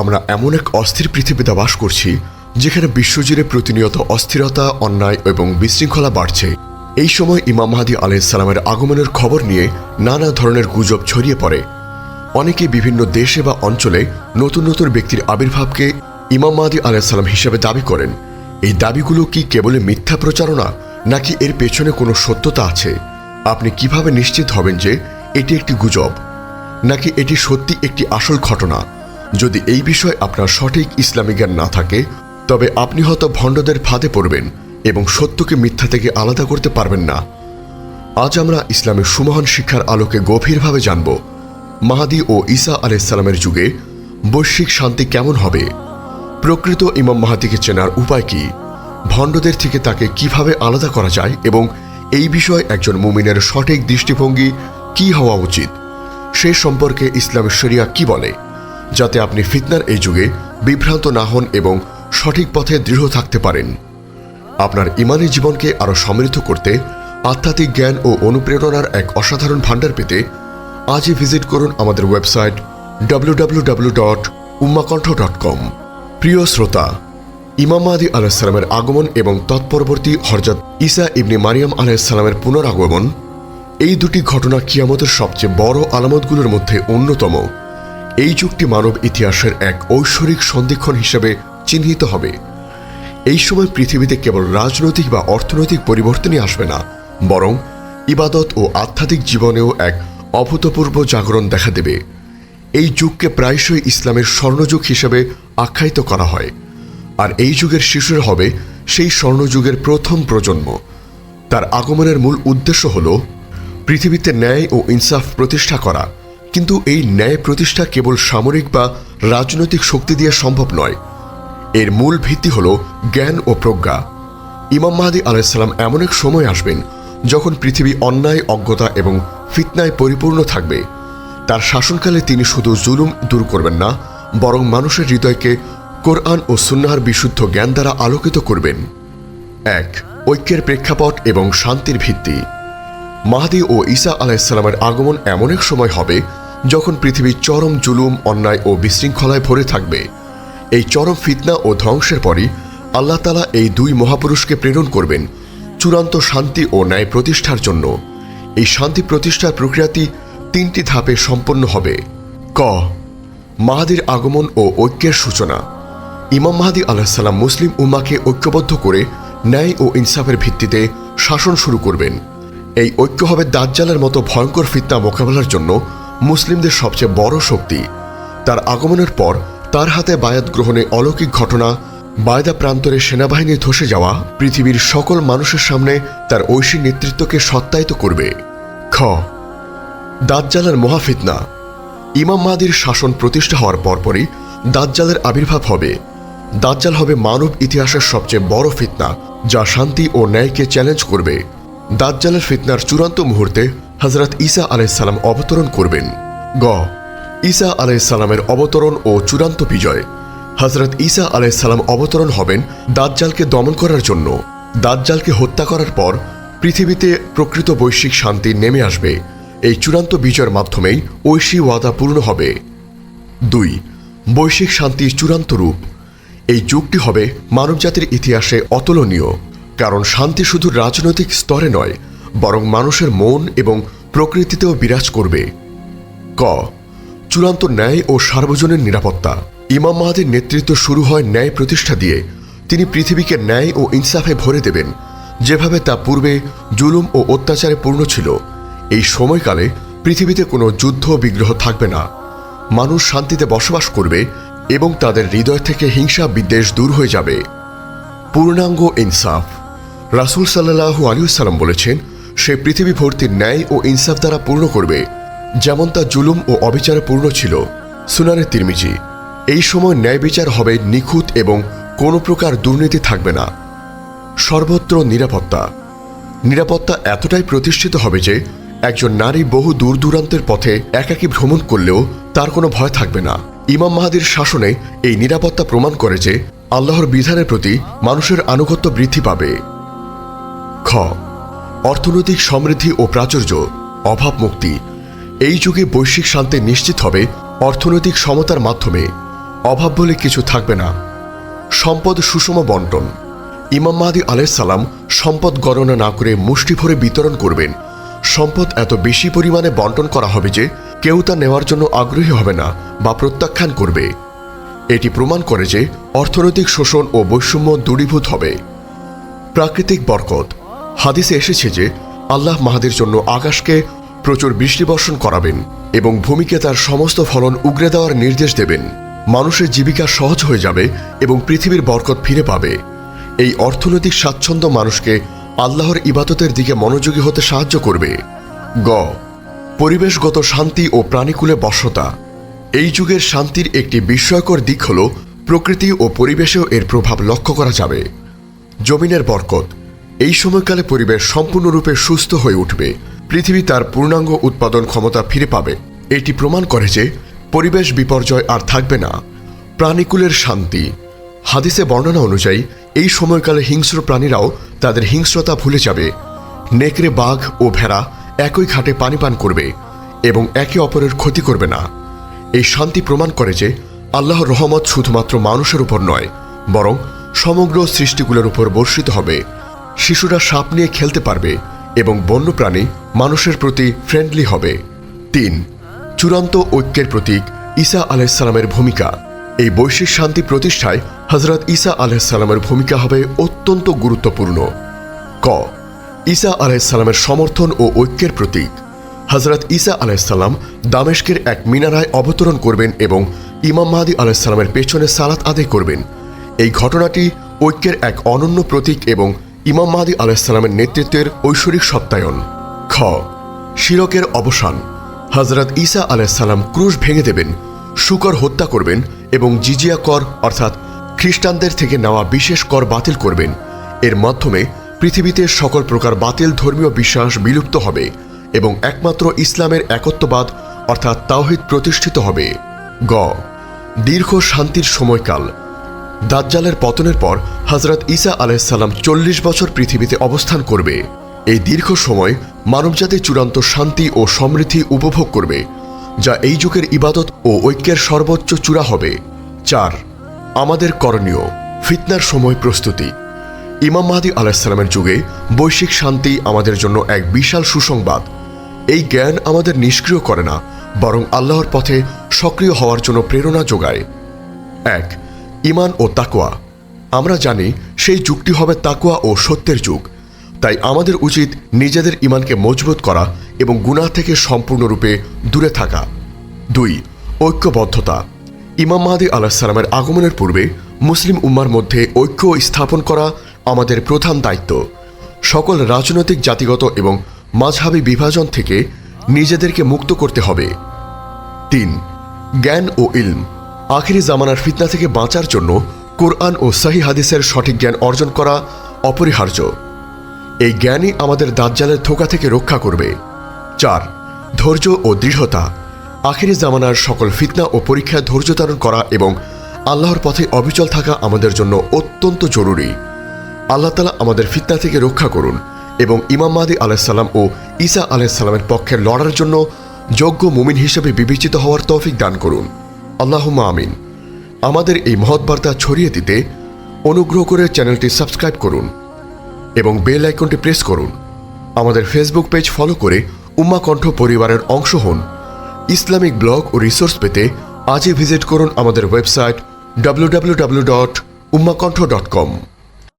আমরা এমন এক অস্থির পৃথিবীতে বাস করছি, যেখানে বিশ্বজুড়ে প্রতিনিয়ত অস্থিরতা, অন্যায় এবং বিশৃঙ্খলা বাড়ছে। এই সময় ইমাম মাহাদি আলাইসালামের আগমনের খবর নিয়ে নানা ধরনের গুজব ছড়িয়ে পড়ে। অনেকে বিভিন্ন দেশে বা অঞ্চলে নতুন নতুন ব্যক্তির আবির্ভাবকে ইমাম মাহাদি আলাইসাল্লাম হিসেবে দাবি করেন। এই দাবিগুলো কি কেবলই মিথ্যা প্রচারণা, নাকি এর পেছনে কোনো সত্যতা আছে? আপনি কীভাবে নিশ্চিত হবেন যে এটি একটি গুজব, নাকি এটি সত্যি একটি আসল ঘটনা? যদি এই বিষয়ে আপনার সঠিক ইসলামী জ্ঞান না থাকে, তবে আপনি হয়তো ভণ্ডদের ফাঁদে পড়বেন এবং সত্যকে মিথ্যা থেকে আলাদা করতে পারবেন না। আজ আমরা ইসলামের সুমহান শিক্ষার আলোকে গভীরভাবে জানব, মাহাদি ও ঈসা আলাইসাল্লামের যুগে বৈশ্বিক শান্তি কেমন হবে? প্রকৃত ইমাম মাহাদিকে চেনার উপায় কি? ভণ্ডদের থেকে তাকে কীভাবে আলাদা করা যায় এবং এই বিষয়ে একজন মুমিনের সঠিক দৃষ্টিভঙ্গি কি হওয়া উচিত? সে সম্পর্কে ইসলামের শরিয়া কি বলে? যাতে আপনি ফিতনার এই যুগে বিভ্রান্ত না হন এবং সঠিক পথে দৃঢ় থাকতে পারেন। আপনার ইমানি জীবনকে আরও সমৃদ্ধ করতে আধ্যাত্মিক জ্ঞান ও অনুপ্রেরণার এক অসাধারণ ভাণ্ডার পেতে আজই ভিজিট করুন আমাদের website www.ummakantha.com dot dot com প্রিয় শ্রোতা, ইমাম মাহাদি আলাহিসাল্লামের আগমন এবং তৎপরবর্তী হরজত ঈসা ইবনি মারিয়াম আলাহিসাল্লামের পুনরাগমন, এই দুটি ঘটনা কিয়ামতের সবচেয়ে বড় আলামতগুলোর মধ্যে অন্যতম। এই যুগটি মানব ইতিহাসের এক ঐশ্বরিক সন্ধিক্ষণ হিসেবে চিহ্নিত হবে। এই সময় পৃথিবীতে কেবল রাজনৈতিক বা অর্থনৈতিক পরিবর্তনই আসবে না, বরং ইবাদত ও আধ্যাত্মিক জীবনেও এক অভূতপূর্ব জাগরণ দেখা দেবে। এই যুগকে প্রায়শই ইসলামের স্বর্ণযুগ হিসেবে আখ্যায়িত করা হয়, আর এই যুগের শিশুরা হবে সেই স্বর্ণযুগের প্রথম প্রজন্ম। তার আগমনের মূল উদ্দেশ্য হল পৃথিবীতে ন্যায় ও ইনসাফ প্রতিষ্ঠা করা। কিন্তু এই ন্যায় প্রতিষ্ঠা কেবল সামরিক বা রাজনৈতিক শক্তি দিয়ে সম্ভব নয়। এর মূল ভিত্তি হল জ্ঞান ও প্রজ্ঞা। ইমাম মাহাদি আলাইসাল্লাম এমন এক সময় আসবেন যখন পৃথিবী অন্যায়, অজ্ঞতা এবং ফিতনায় পরিপূর্ণ থাকবে। তার শাসনকালে তিনি শুধু জুলুম দূর করবেন না, বরং মানুষের হৃদয়কে কোরআন ও সুন্নাহার বিশুদ্ধ জ্ঞান দ্বারা আলোকিত করবেন। এক, ঐক্যের প্রেক্ষাপট এবং শান্তির ভিত্তি। মাহাদি ও ঈসা আলাইসাল্লামের আগমন এমন এক সময় হবে যখন পৃথিবী চরম জুলুম, অন্যায় ও বিশৃঙ্খলায় ভরে থাকবে। এই চরম ফিতনা ও ধ্বংসের পরই আল্লাহ তালা এই দুই মহাপুরুষকে প্রেরণ করবেন চূড়ান্ত শান্তি ও ন্যায় প্রতিষ্ঠার জন্য। এই শান্তি প্রতিষ্ঠার প্রক্রিয়াটি তিনটি ধাপে সম্পন্ন হবে। ক। মাহাদির আগমন ও ঐক্যের সূচনা। ইমাম মাহাদি আলাহিসাল্লাম মুসলিম উম্মাকে ঐক্যবদ্ধ করে ন্যায় ও ইনসাফের ভিত্তিতে শাসন শুরু করবেন। এই ঐক্য হবে দাজ্জালের মতো ভয়ঙ্কর ফিতনা মোকাবেলার জন্য মুসলিমদের সবচেয়ে বড় শক্তি। তার আগমনের পর তার হাতে বায়াত গ্রহণে অলৌকিক ঘটনা, বায়দা প্রান্তরে সেনাবাহিনী ধসে যাওয়া, পৃথিবীর সকল মানুষের সামনে তার ঐশী নেতৃত্বকে সত্যায়িত করবে। খ. দাজ্জালের মহাফিতনা। ইমাম মাহাদির শাসন প্রতিষ্ঠা হওয়ার পরপরই দাজ্জালের আবির্ভাব হবে। দাজ্জাল হবে মানব ইতিহাসের সবচেয়ে বড় ফিতনা, যা শান্তি ও ন্যায়কে চ্যালেঞ্জ করবে। দাজ্জালের ফিতনার চূড়ান্ত মুহূর্তে হজরত ঈসা আলাইসাল্লাম অবতরণ করবেন। গ, ঈসা আলাইসাল্লামের অবতরণ ও চূড়ান্ত বিজয়। হজরত ঈসা আলাইসাল্লাম অবতরণ হবেন দাজ্জালকে দমন করার জন্য। দাজ্জালকে হত্যা করার পর পৃথিবীতে প্রকৃত বৈশ্বিক শান্তি নেমে আসবে। এই চূড়ান্ত বিজয়ের মাধ্যমেই ঐশী ওয়াদা পূর্ণ হবে। দুই, বৈশ্বিক শান্তির চূড়ান্ত রূপ। এই যুগটি হবে মানবজাতির ইতিহাসে অতুলনীয়। কারণ শান্তি শুধু রাজনৈতিক স্তরে নয়, বরং মানুষের মন এবং প্রকৃতিতেও বিরাজ করবে। ক। চূড়ান্ত ন্যায় ও সার্বজনীন নিরাপত্তা। ইমাম মাহাদির নেতৃত্ব শুরু হয় ন্যায় প্রতিষ্ঠা দিয়ে। তিনি পৃথিবীকে ন্যায় ও ইনসাফে ভরে দেবেন। যেভাবে তা পূর্বে জুলুম ও অত্যাচারে পূর্ণ ছিল, এই সময়কালে পৃথিবীতে কোনো যুদ্ধ বিগ্রহ থাকবে না। মানুষ শান্তিতে বসবাস করবে এবং তাদের হৃদয় থেকে হিংসা বিদ্বেষ দূর হয়ে যাবে। পূর্ণাঙ্গ ইনসাফ। রাসুল সাল্লাহু আলিউসাল্লাম বলেছেন, সে পৃথিবী ভর্তি ন্যায় ও ইনসাফ দ্বারা পূর্ণ করবে, যেমন তা জুলুম ও অবিচারে পূর্ণ ছিল। সুনারে তিরমিজি, এই সময় ন্যায় বিচার হবে নিখুঁত এবং কোনো প্রকার দুর্নীতি থাকবে না। সর্বত্র নিরাপত্তা নিরাপত্তা এতটাই প্রতিষ্ঠিত হবে যে, একজন নারী বহু দূর দূরান্তের পথে একাকী ভ্রমণ করলেও তার কোনো ভয় থাকবে না। ইমাম মাহাদির শাসনে এই নিরাপত্তা প্রমাণ করে যে, আল্লাহর বিধানের প্রতি মানুষের আনুগত্য বৃদ্ধি পাবে। খ, অর্থনৈতিক সমৃদ্ধি ও প্রাচুর্য, অভাব মুক্তি। এই যুগে বৈশ্বিক শান্তি নিশ্চিত হবে অর্থনৈতিক সমতার মাধ্যমে। অভাব বলে কিছু থাকবে না। সম্পদ সুষম বন্টন। ইমাম মাহাদি আলাইসাল্লাম সম্পদ গণনা না করে মুষ্টি ভরে বিতরণ করবেন। সম্পদ এত বেশি পরিমাণে বন্টন করা হবে যে কেউ তা নেওয়ার জন্য আগ্রহী হবে না বা প্রত্যাখ্যান করবে। এটি প্রমাণ করে যে অর্থনৈতিক শোষণ ও বৈষম্য দূরীভূত হবে। প্রাকৃতিক বরকত। হাদিসে এসেছে যে, আল্লাহ মাহাদের জন্য আকাশকে প্রচুর বৃষ্টি বর্ষণ করাবেন এবং ভূমিকে তার সমস্ত ফলন উগরে দেওয়ার নির্দেশ দেবেন। মানুষের জীবিকা সহজ হয়ে যাবে এবং পৃথিবীর বরকত ফিরে পাবে। এই অর্থনৈতিক স্বাচ্ছন্দ্য মানুষকে আল্লাহর ইবাদতের দিকে মনোযোগী হতে সাহায্য করবে। গ, পরিবেশগত শান্তি ও প্রাণীকুলে বশ্যতা এই যুগের শান্তির একটি বিস্ময়কর দিক হল প্রকৃতি ও পরিবেশেও এর প্রভাব লক্ষ্য করা যাবে। জমিনের বরকত এই সময়কালে পরিবেশ সম্পূর্ণরূপে সুস্থ হয়ে উঠবে। পৃথিবী তার পূর্ণাঙ্গ উৎপাদন ক্ষমতা ফিরে পাবে। এটি প্রমাণ করে যে পরিবেশ বিপর্যয় আর থাকবে না। প্রাণীকুলের শান্তি। হাদিসে বর্ণনা অনুযায়ী, এই সময়কালে হিংস্র প্রাণীরাও তাদের হিংস্রতা ভুলে যাবে। নেকড়ে, বাঘ ও ভেড়া একই ঘাটে পানি পান করবে এবং একে অপরের ক্ষতি করবে না। এই শান্তি প্রমাণ করে যে আল্লাহর রহমত শুধুমাত্র মানুষের উপর নয়, বরং সমগ্র সৃষ্টিগুলোর উপর বর্ষিত হবে। শিশুরা সাপ নিয়ে খেলতে পারবে এবং বন্যপ্রাণী মানুষের প্রতি ফ্রেন্ডলি হবে। তিন, চূড়ান্ত ঐক্যের প্রতীক ঈসা আলাইসালামের ভূমিকা। এই বৈশ্বিক শান্তি প্রতিষ্ঠায় হজরত ঈসা আলাইসালামের ভূমিকা হবে অত্যন্ত গুরুত্বপূর্ণ। ক, ঈসা আলাইসালামের সমর্থন ও ঐক্যের প্রতীক। হজরত ঈসা আলাইসাল্লাম দামেশকের এক মিনারায় অবতরণ করবেন এবং ইমাম মাহাদি আলাইসাল্লামের পেছনে সালাত আদায় করবেন। এই ঘটনাটি ঐক্যের এক অনন্য প্রতীক এবং ইমাম মাহাদি আলাইসাল্লামের নেতৃত্বের ঐশ্বরিক সত্যায়ন। খ, শিরকের অবসান। হজরত ঈসা আলাইসাল্লাম ক্রুশ ভেঙে দেবেন, শুকর হত্যা করবেন এবং জিজিয়া কর, অর্থাৎ খ্রিস্টানদের থেকে নেওয়া বিশেষ কর বাতিল করবেন। এর মাধ্যমে পৃথিবীতে সকল প্রকার বাতিল ধর্মীয় বিশ্বাস বিলুপ্ত হবে এবং একমাত্র ইসলামের একত্ববাদ, অর্থাৎ তাওহিদ প্রতিষ্ঠিত হবে। গ, দীর্ঘ শান্তির সময়কাল। দাজ্জালের পতনের পর হজরত ঈসা আলাইসাল্লাম চল্লিশ বছর পৃথিবীতে অবস্থান করবে। এই দীর্ঘ সময় মানবজাতি চূড়ান্ত শান্তি ও সমৃদ্ধি উপভোগ করবে, যা এই যুগের ইবাদত ও ঐক্যের সর্বোচ্চ চূড়া হবে। চার, আমাদের করণীয়, ফিতনার সময় প্রস্তুতি। ইমাম মাহাদি আলাহিসাল্লামের যুগে বৈশ্বিক শান্তি আমাদের জন্য এক বিশাল সুসংবাদ। এই জ্ঞান আমাদের নিষ্ক্রিয় করে না, বরং আল্লাহর পথে সক্রিয় হওয়ার জন্য প্রেরণা যোগায়। এক ইমান ও তাকোয়া আমরা জানি সেই যুগটি হবে তাকোয়া ও সত্যের যুগ। তাই আমাদের উচিত নিজেদের ইমানকে মজবুত করা এবং গুনাহ থেকে সম্পূর্ণরূপে দূরে থাকা। দুই, ঐক্যবদ্ধতা। ইমাম মাহাদি আলাহিসাল্লামের আগমনের পূর্বে মুসলিম উম্মার মধ্যে ঐক্য স্থাপন করা আমাদের প্রধান দায়িত্ব। সকল রাজনৈতিক, জাতিগত এবং মাঝহাবি বিভাজন থেকে নিজেদেরকে মুক্ত করতে হবে। তিন, জ্ঞান ও ইলম। আখিরি জামানার ফিতনা থেকে বাঁচার জন্য কোরআন ও সাহি হাদিসের সঠিক জ্ঞান অর্জন করা অপরিহার্য। এই জ্ঞানই আমাদের দাজ্জালের ধোকা থেকে রক্ষা করবে। চার, ধৈর্য ও দৃঢ়তা। আখিরি জামানার সকল ফিতনা ও পরীক্ষায় ধৈর্য ধারণ করা এবং আল্লাহর পথে অবিচল থাকা আমাদের জন্য অত্যন্ত জরুরি। আল্লাহ তালা আমাদের ফিতনা থেকে রক্ষা করুন এবং ইমাম মাদি আলাহিসাল্লাম ও ঈসা আলাহিসাল্লামের পক্ষে লড়ার জন্য যোগ্য মুমিন হিসেবে বিবেচিত হওয়ার তৌফিক দান করুন। আল্লাহুম্মা আমিন। আমাদের এই মহৎ বার্তা ছড়িয়ে দিতে অনুগ্রহ করে চ্যানেলটি সাবস্ক্রাইব করুন এবং বেল আইকনটি প্রেস করুন। আমাদের ফেসবুক পেজ ফলো করে উম্মা কণ্ঠ পরিবারের অংশ হন। ইসলামিক ব্লগ ও রিসোর্স পেতে আজই ভিজিট করুন আমাদের website W W W dot Ummakantha dot com